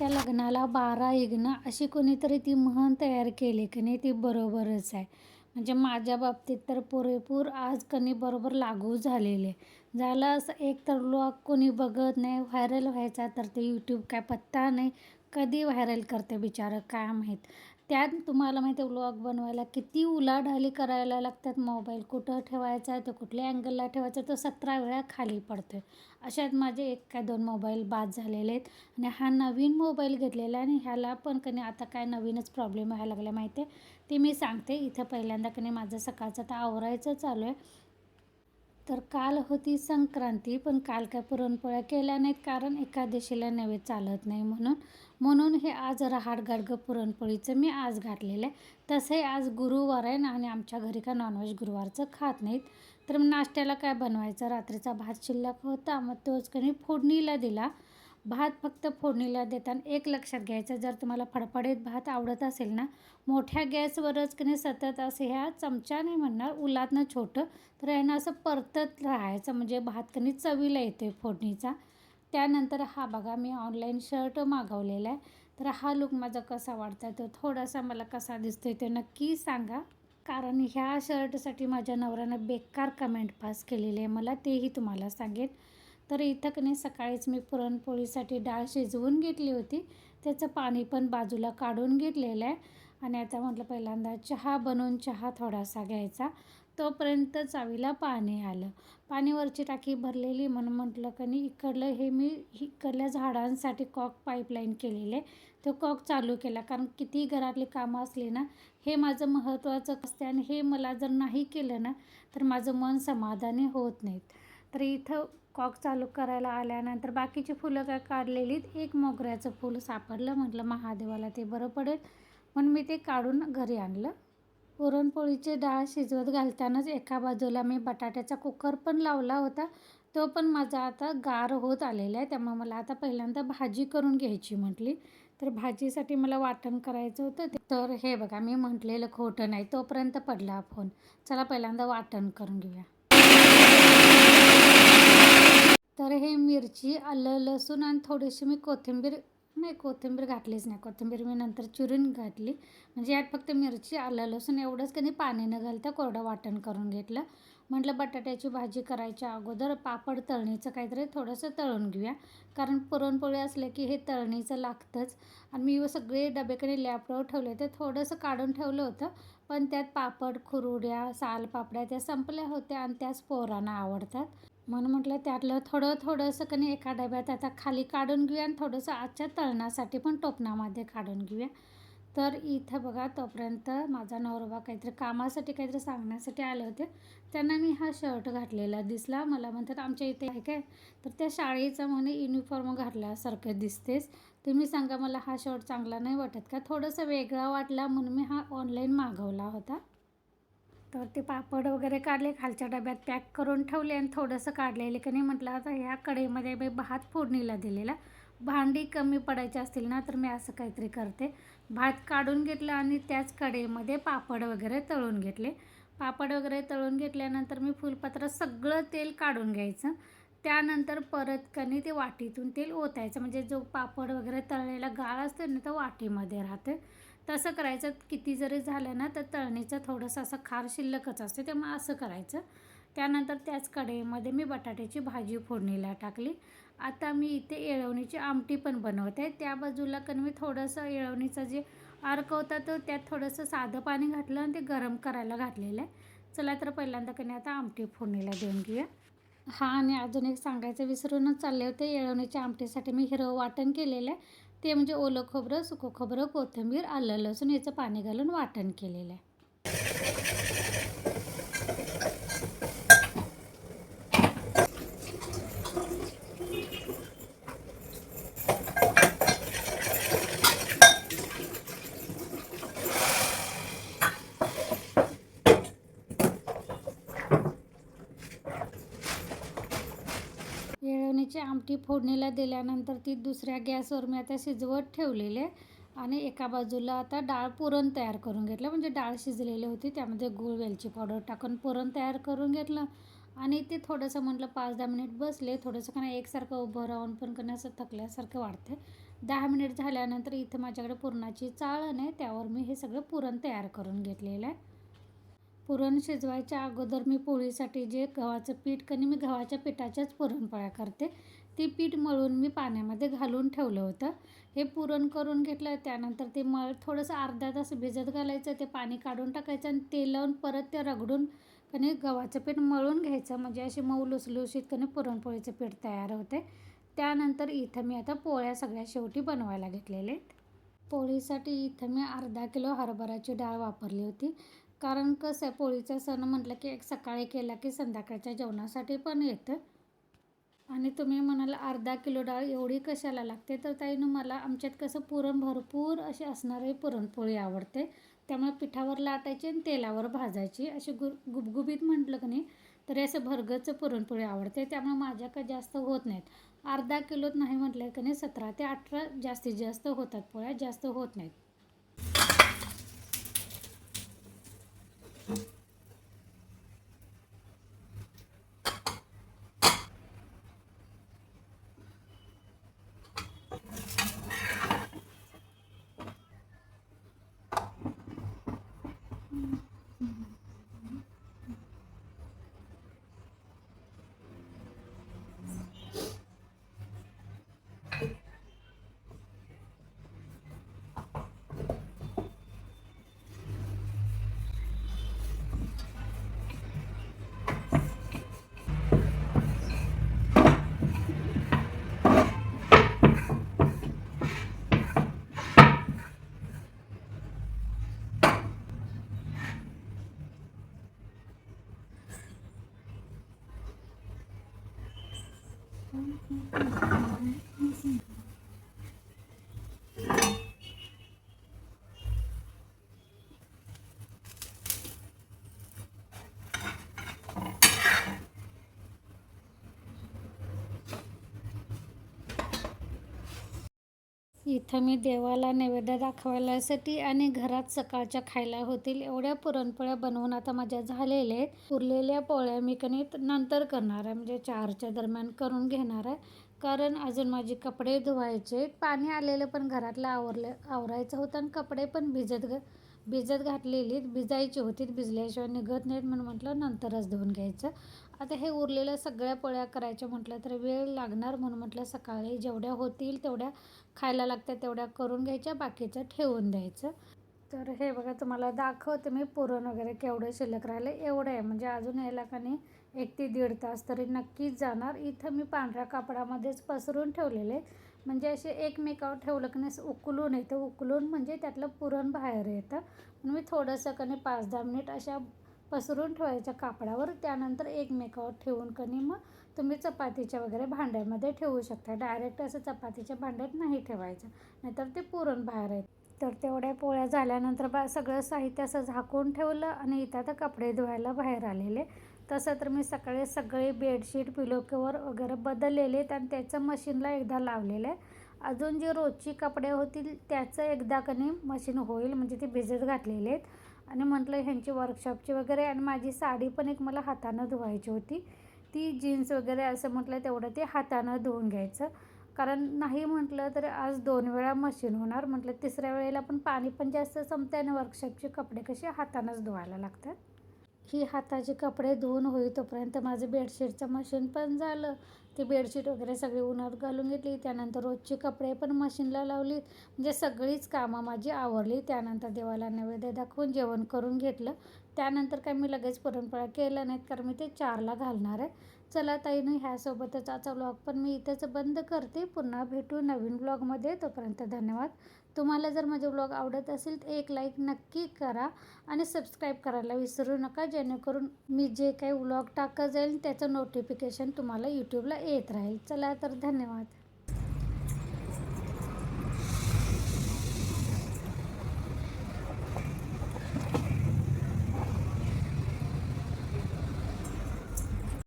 मुलाच्या लग्नाला बारा इग्न अशी कोणीतरी ती म्हण तयार केली की नाही ती बरोबरच आहे. म्हणजे माझ्या बाबतीत तर पुरेपूर आज कनी बरोबर लागू झालेले. झालं असं एक तर लोक कोणी बघत नाही व्हायरल व्हायचा तर ते यूट्यूब काय पत्ता नाही. कधी व्हायरल करते बिचारं काय माहीत. त्यात तुम्हाला माहिती आहे व्लॉग बनवायला किती उलाढाली करायला लागतात. मोबाईल कुठं ठेवायचा आहे तो कुठल्या अँगलला ठेवायचा तो सतरा वेळा खाली पडतो आहे अशात माझे एक काय दोन मोबाईल बाद झालेले आहेत. आणि हा नवीन मोबाईल घेतलेला आहे आणि ह्याला पण कनी आता काय नवीनच प्रॉब्लेम व्हायला लागला माहिती आहे. ते मी सांगते. इथं पहिल्यांदा कनी माझं सकाळचं तर आवरायचं चालू आहे. तर काल होती संक्रांती पण काल काय पुरणपोळ्या केल्या नाहीत कारण एकादशीला नैवेद्य चालत नाही म्हणून. म्हणून हे आज रहाड गाडगं पुरणपोळीचं मी आज घातलेलं आहे. तसंही आज गुरुवार आहे ना आणि आमच्या घरी का नॉनव्हेज गुरुवारचं खात नाहीत. तर मग नाश्त्याला काय बनवायचं? रात्रीचा भात शिल्लक होता मग तोच कमी फोडणीला दिला. भात फक्त फोडणीला देताना एक लक्षात घ्यायचं जर तुम्हाला फडफडीत भात आवडत असेल ना मोठ्या गॅसवरच की नाही सतत असं ह्या चमचा नाही म्हणणार उलातनं छोटं तर यांना असं परतत राहायचं म्हणजे भात कणी चवीला येतो फोडणीचा. त्यानंतर हा बघा मी ऑनलाईन शर्ट मागवलेला आहे. तर हा लुक माझा कसा वाटतो तो थोडासा मला कसा दिसतोय ते नक्की सांगा. कारण ह्या शर्टसाठी माझ्या नवऱ्यानं बेकार कमेंट पास केलेली आहे मला तेही तुम्हाला सांगेन. तर इथं की सकाळीच मी पुरणपोळीसाठी डाळ शिजवून घेतली होती. त्याचं पाणी पण बाजूला काढून घेतलेलं आहे. आणि आता म्हटलं पहिल्यांदा चहा बनवून चहा थोडासा घ्यायचा. तोपर्यंत चावीला पाणी आलं. पाणीवरची टाकी भरलेली म्हणून म्हटलं का नाही इकडलं हे मी इकडल्या झाडांसाठी कॉक पाईपलाईन केलेले. आहे तो कॉक चालू केला. कारण किती घरातली कामं असली ना हे माझं महत्त्वाचं असते आणि हे मला जर नाही केलं ना तर माझं मन समाधानी होत नाहीत तर इथं कॉक चालू करायला आल्यानंतर बाकीची फुलं काय काढलेलीत? एक मोगऱ्याचं फूल सापडलं. म्हटलं महादेवाला ते बरं पडेल. म्हणून मी ते काढून घरी आणलं. पुरणपोळीची डाळ शिजवत घालतानाच एका बाजूला मी बटाट्याचा कुकर पण लावला होता. तो पण माझा आता गार होत आलेला आहे. त्यामुळे मला आता पहिल्यांदा भाजी करून घ्यायची म्हटली. तर भाजीसाठी मला वाटण करायचं होतं. तर हे बघा मी म्हटलेलं खोटं नाही. तोपर्यंत पडला फोन. चला पहिल्यांदा वाटण करून घेऊया. तर हे मिरची आलं लसूण आणि थोडीशी मी कोथिंबीर नाही कोथिंबीर घातलीच नाही. कोथिंबीर मी नंतर चिरून घातली. म्हणजे यात फक्त मिरची आलं लसूण एवढंच कधी पाणी न घालता कोरडं वाटण करून घेतलं. म्हटलं बटाट्याची भाजी करायच्या अगोदर पापड तळणीचं काहीतरी थोडंसं तळून घेऊया. कारण पुरणपोळी असलं की हे तळणीचं लागतंच. आणि मी सगळे डबेकडे लॅपटॉप ठेवले ते थोडंसं काढून ठेवलं होतं. पण त्यात पापड खुरुड्या सालपापड्या त्या संपल्या होत्या आणि त्याच पोरांना आवडतात. म्हणून म्हटलं त्यातलं थोडं थोडंसं कधी एका डब्यात आता खाली काढून घेऊया आणि थोडंसं आजच्या तळणासाठी पण टोपणामध्ये काढून घेऊया. तर इथं बघा तोपर्यंत माझा नवरोबा काहीतरी कामासाठी काहीतरी सांगण्यासाठी आले होते. त्यांना मी हा शर्ट घातलेला दिसला. मला म्हणतात आमच्या इथे आहे काय? तर त्या शाळेचा म्हणे युनिफॉर्म घातल्यासारखं दिसतेस. तुम्ही सांगा मला हा शर्ट चांगला नाही वाटत का? थोडंसं वेगळा वाटला म्हणून मी हा ऑनलाईन मागवला होता. तर ते पापड वगैरे काढले खालच्या डब्यात पॅक करून ठेवले आणि थोडंसं काढलेले की नाही म्हटलं आता ह्या कढईमध्ये मी भात फोडणीला दिलेला. भांडी कमी पडायची असतील ना तर मी असं काहीतरी करते. भात काढून घेतलं आणि त्याच कढईमध्ये पापड वगैरे तळून घेतले. पापड वगैरे तळून घेतल्यानंतर मी फुलपत्र सगळं तेल काढून घ्यायचं. त्यानंतर परत कणी ते वाटीतून तेल ओतायचं. म्हणजे जो पापड वगैरे तळलेला गाळ असतो ना तो वाटीमध्ये राहते तसं करायचं. किती जरी झालं ना तर तळणीचं थोडंसं असं खार शिल्लकच असते. त्यामुळे असं करायचं. त्यानंतर त्याच कढईमध्ये मी बटाट्याची भाजी फोडणीला टाकली. आता मी इथे येळवणीची आमटी पण बनवते. त्या बाजूला कण मी थोडंसं येळवणीचं जे अर्क होता तो त्यात थोडंसं साधं पाणी घातलं आणि ते गरम करायला घातलेलं आहे. चला तर पहिल्यांदा कणी आता आमटी फोडणीला देऊन घेऊया. हा आणि अजून एक सांगायचं विसरूनच चालले होते. येळवणीच्या आमटीसाठी मी हिरवं वाटण केलेलं आहे. ते म्हणजे ओलं खोबरं सुकं खोबरं कोथिंबीर आलं लसूण याचं पाणी घालून वाटण केलेलं आहे येळवणीची आमटी फोडणीला दिल्यानंतर ती दुसऱ्या गॅसवर मी आता शिजवत ठेवलेले आहे. आणि एका बाजूला आता डाळ पुरण तयार करून घेतलं. म्हणजे डाळ शिजलेली होती त्यामध्ये गूळ वेलची पावडर टाकून पुरण तयार करून घेतलं. आणि ते थोडंसं म्हटलं पाच दहा मिनिट बसले. थोडंसं का नाही एकसारखं उभं राहून पण का असं थकल्यासारखं वाटते दहा मिनिट झाल्यानंतर इथं माझ्याकडे पुरणाची चाळण आहे त्यावर मी हे सगळं पुरण तयार करून घेतलेलं आहे. पुरण शिजवायच्या अगोदर मी पोळीसाठी जे गव्हाचं पीठ कणी मी गव्हाच्या पिठाच्याच पुरणपोळ्या करते. ते पीठ मळून मी पाण्यामध्ये घालून ठेवलं होतं. हे पुरण करून घेतलं त्यानंतर ते मळ थोडंसं अर्धा तास भिजत घालायचं ते पाणी काढून टाकायचं आणि ते लावून परत ते रगडून कणी गव्हाचं पीठ मळून घ्यायचं. म्हणजे अशी मऊ लुसलुशीत कणी पुरणपोळीचं पीठ तयार होते. त्यानंतर इथं मी आता पोळ्या सगळ्या शेवटी बनवायला घेतलेले पोळीसाठी इथं मी अर्धा किलो हरभऱ्याची डाळ वापरली होती. कारण कसं आहे पोळीचा सण म्हटलं की एक सकाळी केला की संध्याकाळच्या जेवणासाठी पण येतं. आणि तुम्ही म्हणाल अर्धा किलो डाळ एवढी कशाला लागते? तर ताईनं मला आमच्यात कसं पुरण भरपूर अशी असणारी पुरणपोळी आवडते. त्यामुळे पिठावर लाटायची आणि तेलावर भाजायची. अशी गु गुबगुबीत म्हटलं की नाही तरी असं भरगचं पुरणपोळी आवडते. त्यामुळे माझ्या का जास्त होत नाहीत. अर्धा किलोत नाही म्हटलं की नाही सतरा ते अठरा जास्तीत जास्त होतात पोळ्या जास्त होत नाहीत. 三天不打我的心情 इथं मी देवाला नैवेद्य दाखवायलासाठी आणि घरात सकाळच्या खायला होतील एवढ्या पुरणपोळ्या बनवून आता माझ्या झालेल्या आहेत. उरलेल्या पोळ्या मी कणी नंतर करणार आहे म्हणजे चारच्या दरम्यान करून घेणार आहे. कारण अजून माझे कपडे धुवायचे पाणी आलेलं पण घरातलं आवरलं आवरायचं होतं आणि कपडे पण भिजत घ भिजत घातलेली भिजायची होती भिजल्याशिवाय निघत नाहीत म्हणून म्हटलं नंतरच धुवून घ्यायचं. आता हे उरलेल्या सगळ्या पोळ्या करायच्या म्हटलं तर वेळ लागणार म्हणून म्हटलं सकाळी जेवढ्या होतील तेवढ्या खायला लागतात तेवढ्या करून घ्यायच्या बाकीचं ठेवून द्यायचं. तर हे बघा तुम्हाला दाखवते मी पुरण वगैरे केवढं शिल्लक राहिलं एवढं आहे. म्हणजे अजून यायला का नाही एक ते दीड तास तरी नक्कीच जाणार. इथं मी पांढऱ्या कापडामध्येच पसरून ठेवलेले म्हणजे असे एकमेकावर ठेवलं की नाही उकलून येतं. उकलून म्हणजे त्यातलं पुरण बाहेर येतं. म्हणून मी थोडंसं कणी पाच दहा मिनिट अशा पसरून ठेवायच्या कापडावर त्यानंतर एकमेकावर ठेवून कणी मग तुम्ही चपातीच्या वगैरे भांड्यामध्ये ठेवू शकता. डायरेक्ट असं चपातीच्या भांड्यात नाही ठेवायचं नाहीतर ते पुरण बाहेर आहेत तर तेवढ्या पोळ्या झाल्यानंतर बा सगळं साहित्य असं झाकून ठेवलं आणि इथं आता कपडे धुवायला बाहेर आलेले. तसं तर मी सकाळी सगळे बेडशीट पिलोकेवर वगैरे बदललेले आहेत आणि त्याचं मशीनला एकदा लावलेलं आहे. अजून जे रोजची कपडे होतील त्याचं एकदा कणी मशीन होईल म्हणजे ते भिजत घातलेले आहेत. आणि म्हटलं ह्यांची वर्कशॉपची वगैरे आणि माझी साडी पण एक मला हातानं धुवायची होती. ती जीन्स वगैरे असं म्हटलं तेवढं ते हातानं धुवून घ्यायचं. कारण नाही म्हटलं तर आज दोन वेळा मशीन होणार. म्हटलं तिसऱ्या वेळेला पण पाणी पण जास्त संपते आणि वर्कशॉपचे कपडे कसे हातानंच धुवायला लागतात. ही हाताचे कपडे धुवून होई तोपर्यंत माझं बेडशीटचं मशीन पण झालं. ती बेडशीट वगैरे सगळी उन्हात घालून घेतली. त्यानंतर रोजचे कपडे पण मशीनला लावली म्हणजे सगळीच कामं माझी आवरली. त्यानंतर देवाला नैवेद्य दाखवून जेवण करून घेतलं. त्यानंतर काय मी लगेच पुरणपोळ्या केलं नाहीत कारण मी ते चारला घालणार आहे. चला ताईनं ह्यासोबतच आजचा व्लॉग पण मी इथंच बंद करते. पुन्हा भेटू नवीन ब्लॉगमध्ये तोपर्यंत धन्यवाद. तुम्हाला जर माझे व्लॉग आवडत असेल तर एक लाईक नक्की करा आणि सबस्क्राईब करायला विसरू नका. जेणेकरून मी जे काही व्लॉग टाकत जाईल त्याचं नोटिफिकेशन तुम्हाला यूट्यूबला येत राहील. चला तर धन्यवाद.